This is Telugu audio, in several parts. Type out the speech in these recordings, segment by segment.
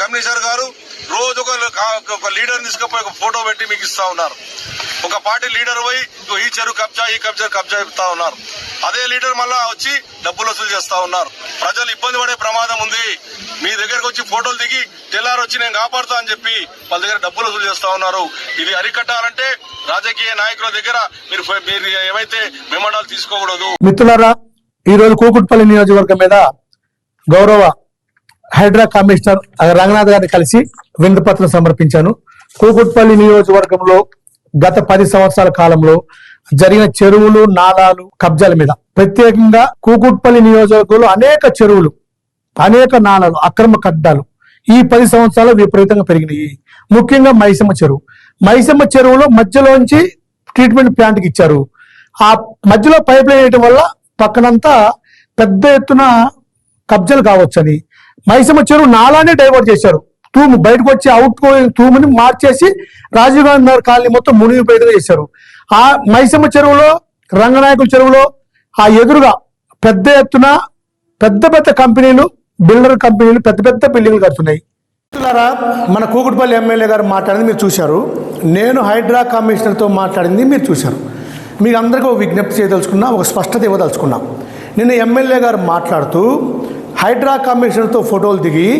కమిషనర్ గారు రోజు ఒక ఒక లీడర్ తీసుకుపోయి ఒక ఫోటో పెట్టి మీకు ఇస్తా ఉన్నారు. ఒక పార్టీ లీడర్ పోయి ఈ చెరువు కబ్జా ఈ కబ్జా కబ్జా ఇస్తా ఉన్నారు. అదే లీడర్ మళ్ళా వచ్చి డబ్బులు వసూలు చేస్తా ఉన్నారు. ప్రజలు ఇబ్బంది పడే ప్రమాదం ఉంది. మీ దగ్గరకు వచ్చి ఫోటోలు దిగి తెల్లారు వచ్చి నేను కాపాడుతా అని చెప్పి వాళ్ళ దగ్గర డబ్బులు వసూలు చేస్తా ఉన్నారు. ఇది అరికట్టాలంటే రాజకీయ నాయకుల దగ్గర మీరు మీరు ఏవైతే మెమోడాలు తీసుకోకూడదు. మిత్రులారా రోజు కూకుట్పల్లి నియోజకవర్గం మీద గౌరవ హైడ్రా కమిషనర్ రంగనాథ్ గారిని కలిసి వినతిపత్రం సమర్పించాను. కూకుట్పల్లి నియోజకవర్గంలో గత పది సంవత్సరాల కాలంలో జరిగిన చెరువులు నాలాలు కబ్జాల మీద ప్రత్యేకంగా కూకుట్పల్లి నియోజకవర్గంలో అనేక చెరువులు అనేక నాలాలు అక్రమ కడ్డాలు ఈ పది సంవత్సరాలు విపరీతంగా పెరిగినాయి. ముఖ్యంగా మైసమ్మ చెరువు. మైసమ్మ చెరువులో మధ్యలోంచి ట్రీట్మెంట్ ప్లాంట్కి ఇచ్చారు. ఆ మధ్యలో పైప్ లైన్ వేయటం వల్ల పక్కనంతా పెద్ద ఎత్తున కబ్జాలు కావచ్చని. మైసమ్మ చెరువు నాలానే డైవర్ట్ చేశారు. తూము బయటకు వచ్చి అవుట్ గోయింగ్ తూముని మార్చేసి రాజీవ్ గాంధీ నగర్ కాలనీ మొత్తం మునిగిపోయేదిగా చేశారు. ఆ మైసమ్మ చెరువులో రంగనాయకుల చెరువులో ఆ ఎదురుగా పెద్ద ఎత్తున పెద్ద పెద్ద కంపెనీలు బిల్డర్ కంపెనీలు పెద్ద పెద్ద బిల్డింగ్లు కడుతున్నాయి. మన కూకుట్పల్లి ఎమ్మెల్యే గారు మాట్లాడింది మీరు చూశారు. నేను హైడ్రా కమిషనర్తో మాట్లాడింది మీరు చూశారు. మీకు అందరికీ ఒక విజ్ఞప్తి చేయదలుచుకున్నా ఒక స్పష్టత ఇవ్వదలుచుకున్నా. నిన్న ఎమ్మెల్యే గారు మాట్లాడుతూ హైడ్రా కమిషన్తో ఫోటోలు దిగి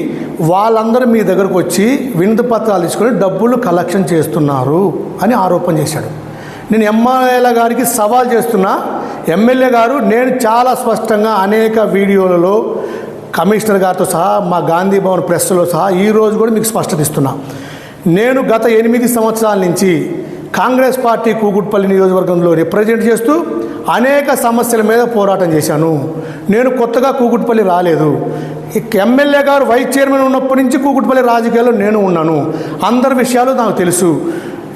వాళ్ళందరూ మీ దగ్గరకు వచ్చి వినతి పత్రాలు తీసుకొని డబ్బులు కలెక్షన్ చేస్తున్నారు అని ఆరోపణ చేశాడు. నేను ఎమ్మెల్యేల గారికి సవాల్ చేస్తున్నా. ఎమ్మెల్యే గారు నేను చాలా స్పష్టంగా అనేక వీడియోలలో కమిషనర్ గారితో సహా మా గాంధీ భవన్ ప్రెస్లో సహా ఈ రోజు కూడా మీకు స్పష్టత ఇస్తున్నా. నేను గత ఎనిమిది సంవత్సరాల నుంచి కాంగ్రెస్ పార్టీ కూకుట్పల్లి నియోజకవర్గంలో రిప్రజెంట్ చేస్తూ అనేక సమస్యల మీద పోరాటం చేశాను. నేను కొత్తగా కూకుట్పల్లి రాలేదు. ఎమ్మెల్యే గారు వైస్ చైర్మన్ ఉన్నప్పటి నుంచి కూకుట్పల్లి రాజకీయాల్లో నేను ఉన్నాను. అందరి విషయాలు నాకు తెలుసు.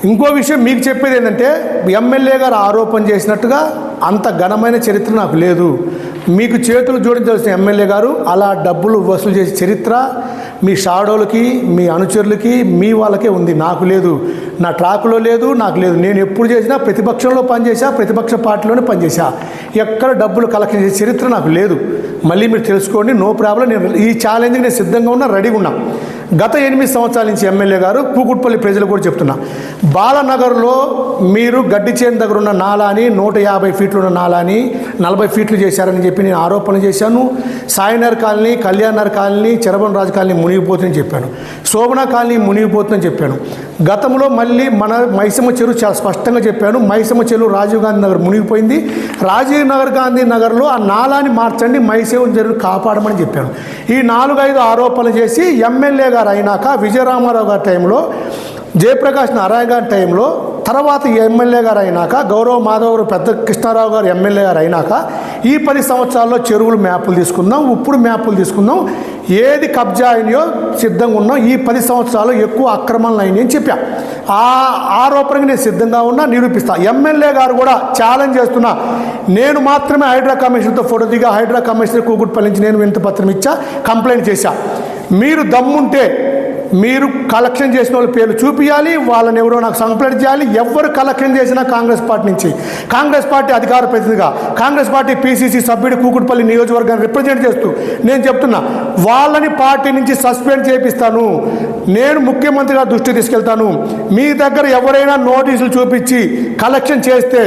ఇంకో విషయం మీకు చెప్పేది ఏంటంటే ఎమ్మెల్యే గారు ఆరోపణ చేసినట్టుగా అంత ఘనమైన చరిత్ర నాకు లేదు. మీకు చేతులు జోడించాల్సిన ఎమ్మెల్యే గారు అలా డబ్బులు వసూలు చేసే చరిత్ర మీ షాడోలకి మీ అనుచరులకి మీ వాళ్ళకే ఉంది. నాకు లేదు. నా ట్రాక్లో లేదు నాకు లేదు. నేను ఎప్పుడు చేసినా ప్రతిపక్షంలో పనిచేశా ప్రతిపక్ష పార్టీలోనే పనిచేశా. ఎక్కడ డబ్బులు కలెక్షన్ చేసే చరిత్ర నాకు లేదు. మళ్ళీ మీరు తెలుసుకోండి నో ప్రాబ్లం. నేను ఈ ఛాలెంజ్కి నేను సిద్ధంగా ఉన్నా రెడీగా ఉన్నా. గత ఎనిమిది సంవత్సరాల నుంచి ఎమ్మెల్యే గారు పూకుట్పల్లి ప్రజలు కూడా చెప్తున్నా. బాలనగర్లో మీరు గడ్డి చేను దగ్గర ఉన్న నాలాని నూట యాభై ఫీట్లు ఉన్న నాలాని నలభై ఫీట్లు చేశారని చెప్పి నేను ఆరోపణలు చేశాను. సాయినర్ కాలనీ కళ్యాణర్ కాలనీ చరబన్ రాజు కాలనీ మునిగిపోతుందని చెప్పాను. శోభన కాలనీ మునిగిపోతుందని చెప్పాను. గతంలో మళ్ళీ మన మైసమ్మ చెరువు చాలా స్పష్టంగా చెప్పాను. మైసమ్మ చెరువు రాజీవ్ గాంధీ నగర్ మునిగిపోయింది. రాజీవ్ నగర్ గాంధీ నగర్లో ఆ నాలాని మార్చండి మైసమ్మ చెరువు కాపాడమని చెప్పాను. ఈ నాలుగు ఐదు ఆరోపణలు చేసి ఎమ్మెల్యే గారు అయినాక విజయరామారావు గారి టైంలో జయప్రకాష్ నారాయణ గారి టైంలో తర్వాత ఎమ్మెల్యే గారు అయినాక గౌరవ మాధవరావు పెద్ద కృష్ణారావు గారు ఎమ్మెల్యే గారు అయినాక ఈ పది సంవత్సరాల్లో చెరువులు మ్యాపులు తీసుకుందాం ఉప్పుడు మ్యాపులు తీసుకుందాం ఏది కబ్జా అయినాయో సిద్ధంగా ఉన్నాం ఈ పది సంవత్సరాలు ఎక్కువ అక్రమాలు అయినాయి అని చెప్పా. ఆ ఆరోపణకి నేను సిద్ధంగా ఉన్నా నిరూపిస్తా. ఎమ్మెల్యే గారు కూడా ఛాలెంజ్ చేస్తున్నా. నేను మాత్రమే హైడ్రా కమిషన్తో ఫోటో దిగా హైడ్రా కమిషనర్ కూకుట్పల్లి నుంచి నేను వినతి పత్రం ఇచ్చా కంప్లైంట్ చేశా. మీరు దమ్ముంటే మీరు కలెక్షన్ చేసిన వాళ్ళ పేర్లు చూపించాలి వాళ్ళని ఎవరో నాకు సంప్లైట్ చేయాలి ఎవరు కలెక్షన్ చేసినా కాంగ్రెస్ పార్టీ నుంచి. కాంగ్రెస్ పార్టీ అధికార ప్రతినిధిగా కాంగ్రెస్ పార్టీ పీసీసీ సభ్యుడు కూకుట్పల్లి నియోజకవర్గాన్ని రిప్రజెంట్ చేస్తూ నేను చెప్తున్నా వాళ్ళని పార్టీ నుంచి సస్పెండ్ చేపిస్తాను. నేను ముఖ్యమంత్రిగా దృష్టి తీసుకెళ్తాను. మీ దగ్గర ఎవరైనా నోటీసులు చూపించి కలెక్షన్ చేస్తే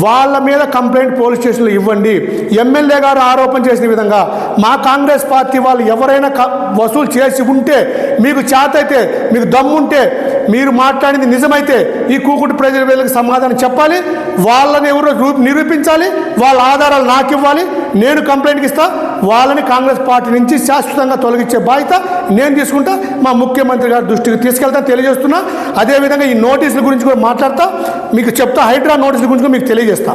వాళ్ళ మీద కంప్లైంట్ పోలీస్ స్టేషన్లో ఇవ్వండి. ఎమ్మెల్యే గారు ఆరోపణ చేసిన విధంగా మా కాంగ్రెస్ పార్టీ వాళ్ళు ఎవరైనా క- వసూలు చేసి ఉంటే మీకు చేత అయితే మీకు దమ్ముంటే మీరు మాట్లాడింది నిజమైతే ఈ కూకుటి ప్రజల వీళ్ళకి సమాధానం చెప్పాలి. వాళ్ళని ఎవరో నిరూపించాలి. వాళ్ళ ఆధారాలు నాకు ఇవ్వాలి నేను కంప్లైంట్కి ఇస్తా. వాళ్ళని కాంగ్రెస్ పార్టీ నుంచి శాశ్వతంగా తొలగించే బాధ్యత నేను తీసుకుంటా. మా ముఖ్యమంత్రి గారి దృష్టికి తీసుకెళ్తా తెలియజేస్తున్నా. అదేవిధంగా ఈ నోటీసుల గురించి కూడా మాట్లాడతా. మీకు చెప్తా హైడ్రా నోటీసుల గురించి కూడా మీకు తెలియజేస్తా.